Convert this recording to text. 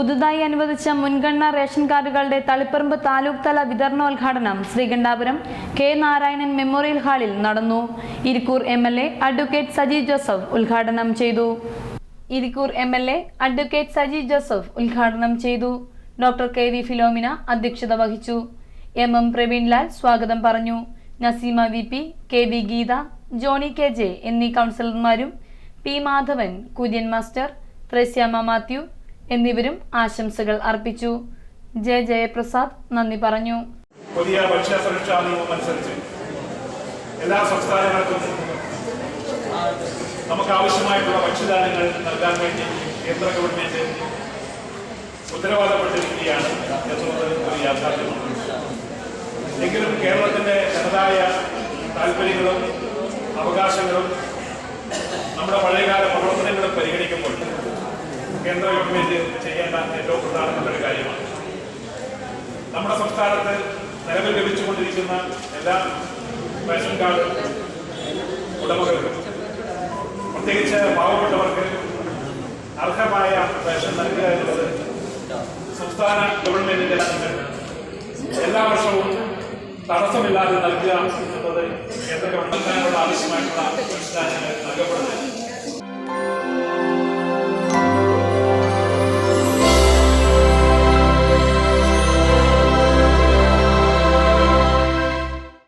പുതുതായി അനുവദിച്ച മുൻഗണനാ റേഷൻ കാർഡുകളുടെ തളിപ്പറമ്പ് താലൂക്ക് തല വിതരണോദ്ഘാടനം ശ്രീകണ്ഠാപുരം കെ നാരായണൻ മെമ്മോറിയൽ ഹാളിൽ നടന്നു. Irikkur M L A advocate Saji Joseph ഉദ്ഘാടനം ചെയ്തു. Irikkur M L A advocate Saji Joseph ഉദ്ഘാടനം ചെയ്തു. ഡോക്ടർ കെ വി ഫിലോമിന അധ്യക്ഷത വഹിച്ചു. എം എം പ്രവീൺലാൽ സ്വാഗതം പറഞ്ഞു. Naseema V P K V Geetha Johny K J എന്നീ കൗൺസിലർമാരും പി മാധവൻ കുര്യൻ മാസ്റ്റർ ത്രേസ്യാമ മാത്യു എന്നിവരും ആശംസകൾ അർപ്പിച്ചു. ജെ ജയപ്രസാദ് നന്ദി പറഞ്ഞു. പുതിയ ഭക്ഷ്യ സുരക്ഷാ നിയമം അനുസരിച്ച് എല്ലാ സംസ്ഥാനങ്ങൾക്കും നമുക്ക് ആവശ്യമായിട്ടുള്ള ഭക്ഷ്യധാന്യങ്ങൾ നൽകാൻ വേണ്ടി കേന്ദ്ര ഗവൺമെന്റ് ഉത്തരവാദപ്പെട്ടിരിക്കുകയാണ് എന്നുള്ളത് ഒരു യാഥാർത്ഥ്യമാണ്. എങ്കിലും കേരളത്തിന്റെ തനതായ താല്പര്യങ്ങളും അവകാശങ്ങളും നമ്മുടെ പഴയകാല പ്രവർത്തനങ്ങളും പരിഗണിക്കുമ്പോൾ കേന്ദ്ര ഗവൺമെന്റ് ഏറ്റവും പ്രധാനപ്പെട്ട ഒരു കാര്യമാണ്. നമ്മുടെ സംസ്ഥാനത്ത് നിലവിൽ ലഭിച്ചുകൊണ്ടിരിക്കുന്ന എല്ലാ റേഷൻ കാർഡ് ഉടമകൾക്കും പ്രത്യേകിച്ച് പാവപ്പെട്ടവർക്ക് അർഹമായ റേഷൻ നൽകുക എന്നുള്ളത് സംസ്ഥാന ഗവൺമെന്റിന്റെ എല്ലാ വർഷവും തടസ്സമില്ലാതെ നൽകുക എന്നുള്ളത് കേന്ദ്ര ഗവൺമെന്റിനുള്ള ആവശ്യമായിട്ടുള്ള നൽകപ്പെടുന്നത്